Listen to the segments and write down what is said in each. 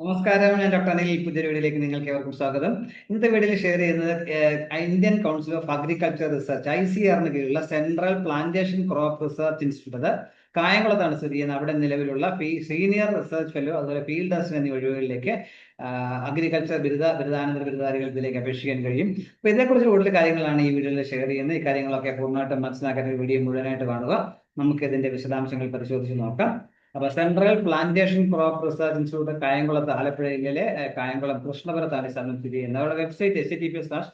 നമസ്കാരം ഞാൻ ഡോക്ടർ അനിൽ പുതിയ വീഡിയോയിലേക്ക് നിങ്ങൾക്ക് ഏവർക്കും സ്വാഗതം. ഇന്നത്തെ വീഡിയോയിൽ ഷെയർ ചെയ്യുന്നത് Indian council of agriculture research I C ആറിന് കീഴിലുള്ള central plantation crop research institute കായംകുളത്താണ് സ്ഥിതി ചെയ്യുന്നത്. അവിടെ നിലവിലുള്ള സീനിയർ റിസർച്ച് ഫെലോ അതുപോലെ ഫീൽഡ് അസിസ്റ്റന്റ് എന്നീ ഒഴിവുകളിലേക്ക് അഗ്രികൾച്ചർ ബിരുദ ബിരുദാനന്തര ബിരുദാരികൾ ഇതിലേക്ക് അപേക്ഷിക്കാൻ കഴിയും. അപ്പൊ ഇതിനെക്കുറിച്ച് കൂടുതൽ കാര്യങ്ങളാണ് ഈ വീഡിയോയിൽ ഷെയർ ചെയ്യുന്നത്. ഈ കാര്യങ്ങളൊക്കെ പൂർണമായിട്ടും മനസ്സിലാക്കാൻ വീഡിയോ മുഴുവനായിട്ട് കാണുക. നമുക്ക് ഇതിന്റെ വിശദാംശങ്ങൾ പരിശോധിച്ച് നോക്കാം. അപ്പൊ central plantation crop research institute കായംകുളത്ത് ആലപ്പുഴയിലെ കായംകുളം കൃഷ്ണപുരത്താണ് സ്ഥിതി ചെയ്യുന്നത് അവരുടെ website H T P slash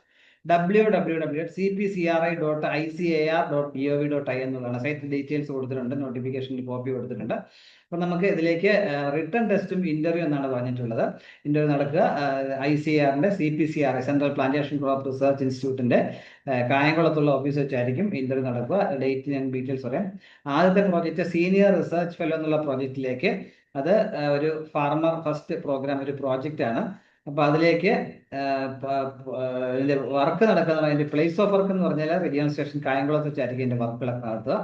W W W C P C R I dot I C A R dot P O V dot I എന്നുള്ളതാണ്. സൈറ്റ് ഡീറ്റെയിൽസ് കൊടുത്തിട്ടുണ്ട് നോട്ടിഫിക്കേഷനിൽ copy കൊടുത്തിട്ടുണ്ട്. അപ്പം നമുക്ക് ഇതിലേക്ക് റിട്ടേൺ ടെസ്റ്റും ഇന്റർവ്യൂ എന്നാണ് പറഞ്ഞിട്ടുള്ളത്. ഇന്റർവ്യൂ നടക്കുക. ഐ സി ആറിന്റെ C P C R I central plantation crop research ഇൻസ്റ്റിറ്റ്യൂട്ടിന്റെ കായംകുളത്തുള്ള ഓഫീസ് വെച്ചായിരിക്കും ഇന്റർവ്യൂ നടക്കുക. ഡേറ്റ് ഞാൻ ഡീറ്റെയിൽസ് പറയാം. ആദ്യത്തെ പ്രോജക്റ്റ് സീനിയർ റിസർച്ച് ഫെലോ എന്നുള്ള പ്രോജക്റ്റിലേക്ക് അത് ഒരു ഫാർമർ ഫസ്റ്റ് പ്രോഗ്രാം ഒരു പ്രോജക്റ്റ് ആണ്. അപ്പൊ അതിലേക്ക് വർക്ക് നടക്കുന്ന അതിന്റെ പ്ലേസ് ഓഫ് വർക്ക് എന്ന് പറഞ്ഞാൽ റെഡിയാൻ സ്റ്റേഷൻ കായംകുളത്ത് വെച്ചായിരിക്കും എന്റെ വർക്കുകളൊക്കെ നടത്തുക.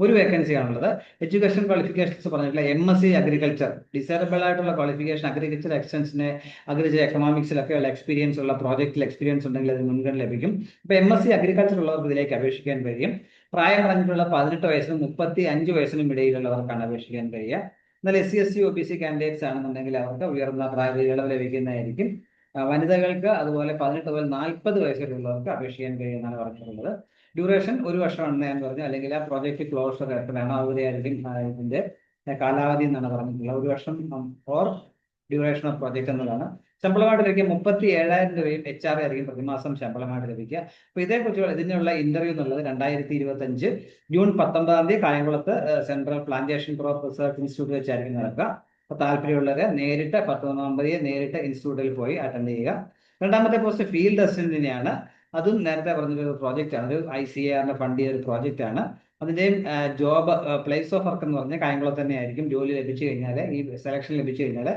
ഒരു വേക്കൻസി ആണുള്ളത്. എഡ്യൂക്കേഷൻ ക്വാളിഫിക്കേഷൻസ് പറഞ്ഞിട്ടുള്ള M S C agriculture desirable ആയിട്ടുള്ള ക്വാളിഫിക്കേഷൻ അഗ്രികൾച്ചർ എക്സ്റ്റൻഷന് എക്കണോമിക്സിലൊക്കെ ഉള്ള എക്സ്പീരിയൻസ് ഉള്ള പ്രോജക്റ്റിൽ എക്സ്പീരിയൻസ് ഉണ്ടെങ്കിൽ അത് മുൻഗണന ലഭിക്കും. ഇപ്പൊ എം എസ് സി അഗ്രികൾച്ചർ ഉള്ളവർക്ക് ഇതിലേക്ക് അപേക്ഷിക്കാൻ കഴിയും. പ്രായം പറഞ്ഞിട്ടുള്ള പതിനെട്ട് വയസ്സിനും മുപ്പത്തി അഞ്ച് വയസ്സിനും ഇടയിലുള്ളവർക്കാണ് അപേക്ഷിക്കാൻ കഴിയുക. എന്നാൽ S C S C O B C candidates ആണെന്നുണ്ടെങ്കിൽ അവർക്ക് ഉയർന്ന പ്രായ ഇളവ് ലഭിക്കുന്നതായിരിക്കും. വനിതകൾക്ക് അതുപോലെ പതിനെട്ട് മുതൽ നാൽപ്പത് വയസ്സിലുള്ളവർക്ക് അപേക്ഷിക്കാൻ കഴിയുമെന്നാണ് പറഞ്ഞിട്ടുള്ളത്. ഡ്യൂറേഷൻ ഒരു വർഷമാണെന്ന് ഞാൻ പറഞ്ഞു. അല്ലെങ്കിൽ ആ പ്രോജക്റ്റ് ക്ലോഷർ എത്രയാണ് അതുവരെയായിരിക്കും ആ, ഇതിന്റെ കാലാവധി എന്നാണ് പറഞ്ഞിട്ടുള്ളത്. ഒരു വർഷം ഓർ ഡ്യൂറേഷൻ ഓഫ് പ്രോജക്റ്റ് എന്നതാണ്. ശമ്പളമായിട്ട് ലഭിക്കുക. മുപ്പത്തി ഏഴായിരം രൂപയും എച്ച് ആർ ആയിരിക്കും പ്രതിമാസം ശമ്പളമായിട്ട് ലഭിക്കുക. അപ്പൊ ഇതേക്കുറിച്ചുള്ള ഇതിനുള്ള ഇന്റർവ്യൂ എന്നുള്ളത് രണ്ടായിരത്തി ഇരുപത്തി അഞ്ച് ജൂൺ പത്തൊമ്പതാം തീയതി കായംകുളത്ത് central plantation crop research institute വെച്ചായിരിക്കും നടക്കുക. അപ്പൊ താല്പര്യമുള്ളവരെ നേരിട്ട് പത്തൊമ്പതാം തീയതി നേരിട്ട് ഇൻസ്റ്റിറ്റ്യൂട്ടിൽ പോയി അറ്റൻഡ് ചെയ്യുക. രണ്ടാമത്തെ പോസ്റ്റ് ഫീൽഡ് അസിസ്റ്റന്റിനെയാണ് അതും നേരത്തെ പറഞ്ഞൊരു പ്രോജക്റ്റ് ആണ്. ഒരു ഐ സി ആറിന്റെ ഫണ്ട് ചെയ്ത ഒരു പ്രോജക്റ്റ് ആണ്. അതിന്റെയും ജോബ് പ്ലേസ് ഓഫ് വർക്ക് എന്ന് പറഞ്ഞാൽ കായംകുളത്ത് തന്നെ ആയിരിക്കും ജോലി ലഭിച്ചു കഴിഞ്ഞാൽ ഈ സെലക്ഷൻ ലഭിച്ചു കഴിഞ്ഞാൽ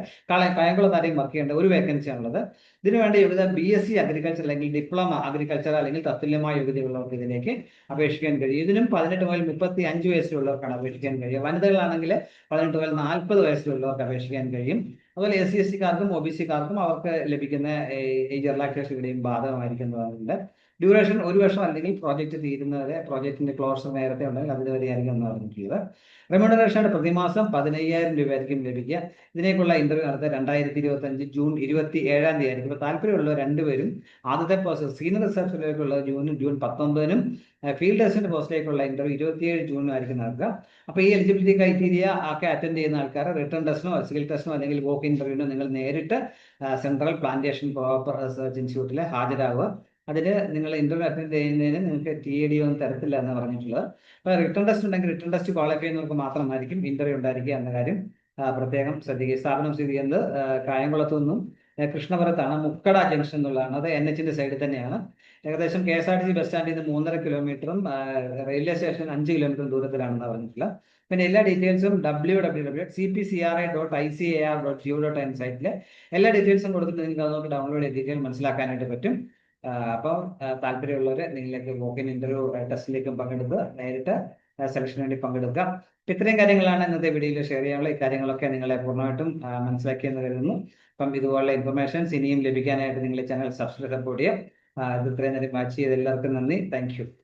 കായംകുളത്ത് ആരെയും വർക്ക് ചെയ്യേണ്ട ഒരു വേക്കൻസി ആണുള്ളത്. ഇതിനുവേണ്ടി ഇവിടെ ബി എസ് സി അഗ്രികൾച്ചർ അല്ലെങ്കിൽ ഡിപ്ലോമ അഗ്രികൾച്ചർ അല്ലെങ്കിൽ തത്തുല്യമായ യോഗ്യതയുള്ളവർക്ക് ഇതിലേക്ക് അപേക്ഷിക്കാൻ കഴിയും. ഇതിനും പതിനെട്ട് മുതൽ മുപ്പത്തി അഞ്ച് വയസ്സിലുള്ളവർക്കാണ് അപേക്ഷിക്കാൻ കഴിയുക. വനിതകളാണെങ്കിൽ പതിനെട്ട് മുതൽ നാൽപ്പത് വയസ്സിലുള്ളവർക്ക് അപേക്ഷിക്കാൻ കഴിയും. അതുപോലെ എസ് സി എസ് സിക്കാർക്കും ഒ ബി സിക്കാർക്കും അവർക്ക് ലഭിക്കുന്ന ഏജ് റിലാക്സേഷൻ ഇവിടെയും ബാധകമായിരിക്കുന്നതുണ്ട് ഡ്യൂറേഷൻ ഒരു വർഷം അല്ലെങ്കിൽ പ്രോജക്റ്റ് തീരുന്നവരെ പ്രോജക്റ്റിന്റെ ക്ലോസ് നേരത്തെ ഉണ്ടെങ്കിൽ അതിന് വരെയായിരിക്കും എന്ന് പറഞ്ഞിട്ടുള്ളത് റെമ്യൂണറേഷന്റെ പ്രതിമാസം പതിനയ്യായിരം രൂപ ആയിരിക്കും ലഭിക്കുക. ഇതിനേക്കുള്ള ഇന്റർവ്യൂ നടത്തുക രണ്ടായിരത്തി ഇരുപത്തി അഞ്ച് ജൂൺ ഇരുപത്തി ഏഴാം തീയതി ആയിരിക്കും. താല്പര്യമുള്ള രണ്ടുപേരും ആദ്യത്തെ പ്രോസസ് സീനിയർ റിസർച്ചിലേക്കുള്ള ജൂൺ ജൂൺ പത്തൊമ്പതിനും ഫീൽഡ് അസിസ്റ്റന്റ് പോസ്റ്റിലേക്കുള്ള ഇന്റർവ്യൂ ഇരുപത്തിയേഴ് ജൂണിനും ആയിരിക്കും നടക്കുക. അപ്പോൾ ഈ എലിജിബിലിറ്റി ക്രൈറ്റീരിയ ഒക്കെ അറ്റൻഡ് ചെയ്യുന്ന ആൾക്കാർ റിട്ടേൺ ടെസ്റ്റിനോ സ്കിൽ ടെസ്റ്റിനോ അല്ലെങ്കിൽ വോക്ക് ഇന്റർവ്യൂവിനോ നിങ്ങൾ നേരിട്ട് സെൻട്രൽ പ്ലാന്റേഷൻ പ്രോപ്പർ റിസർച്ച് ഇൻസ്റ്റിറ്റ്യൂട്ടിൽ ഹാജരാകുക. അതിൽ നിങ്ങൾ ഇന്റർവ്യൂ അറ്റൻഡ് ചെയ്യുന്നതിന് നിങ്ങൾക്ക് ടി എ ഡി ഒന്നും തരത്തില്ല എന്ന് പറഞ്ഞിട്ടുള്ളത്. അപ്പോൾ റിട്ടേൺ ടെസ്റ്റ് ഉണ്ടെങ്കിൽ റിട്ടേൺ ടെസ്റ്റ് ക്വാളിഫൈ ചെയ്യുന്നവർക്ക് മാത്രമായിരിക്കും ഇന്റർവ്യൂ ഉണ്ടായിരിക്കുക എന്ന കാര്യം പ്രത്യേകം ശ്രദ്ധിക്കുക. സ്ഥാപനം സ്ഥിതി ചെയ്യുന്നത് കായംകുളത്തു നിന്നും കൃഷ്ണപുരത്താണ് മുക്കട ജംഗ്ഷൻ എന്നുള്ളതാണ്. അത് എൻ എച്ചിന്റെ സൈഡിൽ തന്നെയാണ്. ഏകദേശം K S R T C bus സ്റ്റാൻഡിൽ നിന്ന് മൂന്നര കിലോമീറ്ററും റെയിൽവേ സ്റ്റേഷൻ അഞ്ച് കിലോമീറ്റർ ദൂരത്തിലാണെന്ന് പറഞ്ഞിട്ടുള്ളത് പിന്നെ എല്ലാ ഡീറ്റെയിൽസും W W W C P C R I dot I C A R dot gov dot N സൈറ്റിൽ എല്ലാ ഡീറ്റെയിൽസും കൊടുത്തിട്ട് നിങ്ങൾക്ക് അതൊക്കെ ഡൗൺലോഡ് ചെയ്ത് ഡീറ്റെയിൽ മനസ്സിലാക്കാനായിട്ട് പറ്റും. അപ്പോൾ താല്പര്യമുള്ളവർ നിങ്ങളിലേക്ക് വോക്കിൻ ഇന്റർവ്യൂ ടെസ്റ്റിലേക്കും പങ്കെടുത്ത് നേരിട്ട് സെലക്ഷന് വേണ്ടി പങ്കെടുക്കുക. അപ്പൊ ഇത്രയും കാര്യങ്ങളാണ് ഇന്നത്തെ വീഡിയോയിൽ ഷെയർ ചെയ്യാനുള്ള കാര്യങ്ങളൊക്കെ നിങ്ങളെ പൂർണമായിട്ടും മനസ്സിലാക്കി എന്ന് കരുതുന്നു. അപ്പം ഇതുപോലുള്ള ഇൻഫർമേഷൻസ് ഇനിയും ലഭിക്കാനായിട്ട് നിങ്ങൾ ചാനൽ സബ്സ്ക്രൈബ് സപ്പോർട്ട് ചെയ്യാം ഇത് ഇത്രയും നേരം വാച്ച് ചെയ്ത എല്ലാവർക്കും നന്ദി. താങ്ക്